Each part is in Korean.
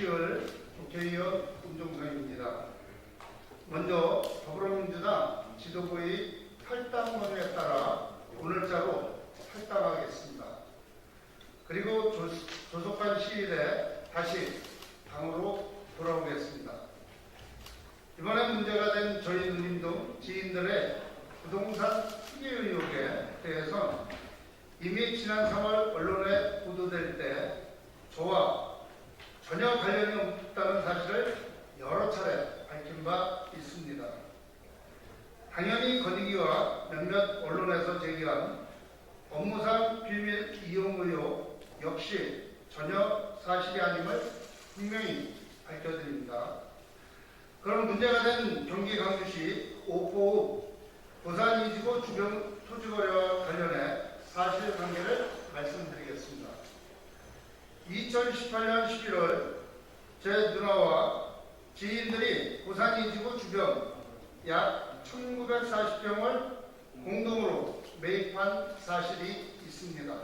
10월 국회의원 운동장입니다. 먼저 더불어민주당 지도부의 탈당론에 따라 오늘자로 탈당하겠습니다. 그리고 조, 조속한 시일에 다시 당으로 돌아오겠습니다. 이번에 문제가 된 저희 누님 등 지인들의 부동산 투기 의혹에 대해서 이미 지난 3월 언론에 보도될 때 저와 전혀 관련이 없다는 사실을 여러 차례 밝힌 바 있습니다. 당연히 건의기와 몇몇 언론에서 제기한 업무상 비밀 이용 의혹 역시 전혀 사실이 아님을 분명히 밝혀드립니다. 그럼 문제가 된 경기 강주시 오포읍 부산 이지구 주변 토지거래와 관련해 사실관계를 말씀드리겠습니다. 2018년 11월 제 누나와 지인들이 부산 이지구 주변 약 1940평을 공동으로 매입한 사실이 있습니다.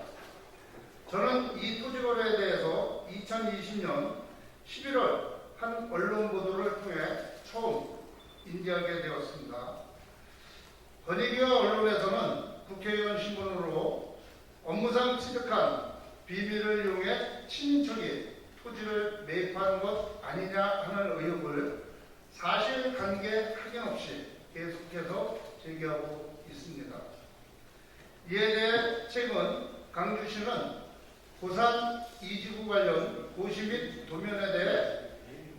저는 이 토지 거래에 대해서 2020년 11월 한 언론 보도를 통해 처음 인지하게 되었습니다. 권익위와 언론에서는 국회의원 신분으로 업무상 취득한 비밀을 이용해 친인척이 토지를 매입한 것 아니냐 하는 의혹을 사실관계 확인 없이 계속해서 제기하고 있습니다. 이에 대해 최근 강주시는 부산 이지구 관련 고시 및 도면에 대해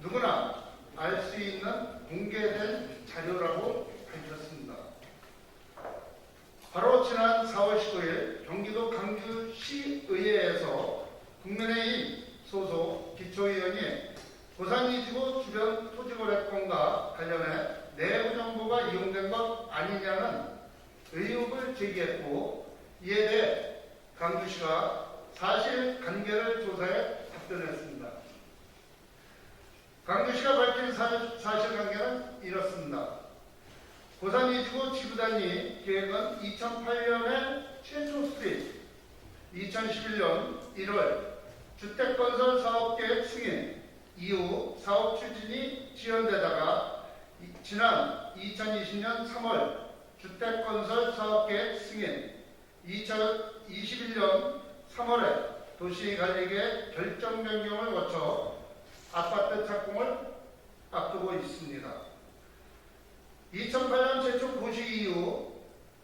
누구나 알 수 있는 공개된 자료라고. 바로 지난 4월 19일 경기도 강주시의회에서 국민의힘 소속 기초의원이 부산 이지구 주변 토지거래권과 관련해 내부 정보가 이용된 것 아니냐는 의혹을 제기했고 이에 대해 강주시가 사실 관계를 조사해 답변했습니다. 강주시가 밝힌 사- 사실관계는 이렇습니다. 부산 이지구 지구단위 계획은 2008년에 최초 수립, 2011년 1월 주택건설 사업계획 승인 이후 사업 추진이 지연되다가 이- 지난 2020년 3월 주택건설 사업계획 승인 2021년 3월에 도시관리계 결정 변경을 거쳐 아파트 착공을 앞두고 있습니다. 2008년 최초 고시 이후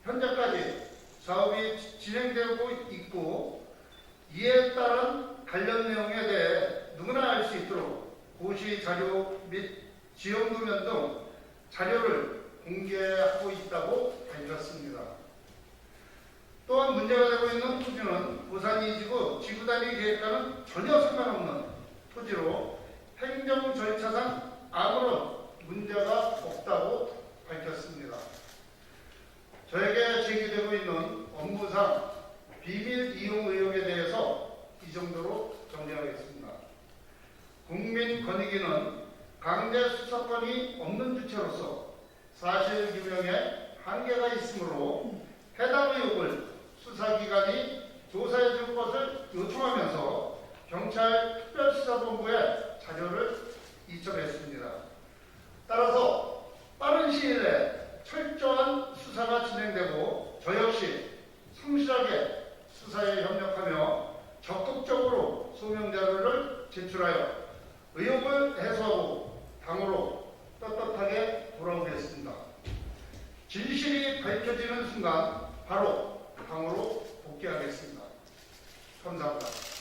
현재까지 사업이 진행되고 있고 이에 따른 관련 내용에 대해 누구나 알 수 있도록 고시 자료 및 지원금연 등 자료를 공개하고 있다고 밝혔습니다. 또한 문제가 되고 있는 토지는 부산 이지구 지구 단위 계획과는 전혀 상관없는 토지로 행정 절차상 아무런 문제가 밝혔습니다. 저에게 제기되고 있는 업무상 비밀 이용 의혹에 대해서 이 정도로 정리하겠습니다. 국민권익위는 강제 수사권이 없는 주체로서 사실 규명에 한계가 있으므로 해당 의혹을 수사기관이 조사해 줄 것을 요청하면서 경찰 특별수사본부에 자료를 이첩했습니다. 따라서 빠른 시일 내에 철저한 수사가 진행되고 저 역시 성실하게 수사에 협력하며 적극적으로 소명 자료를 제출하여 의혹을 해소하고 당으로 떳떳하게 돌아오겠습니다. 진실이 밝혀지는 순간 바로 당으로 복귀하겠습니다. 감사합니다.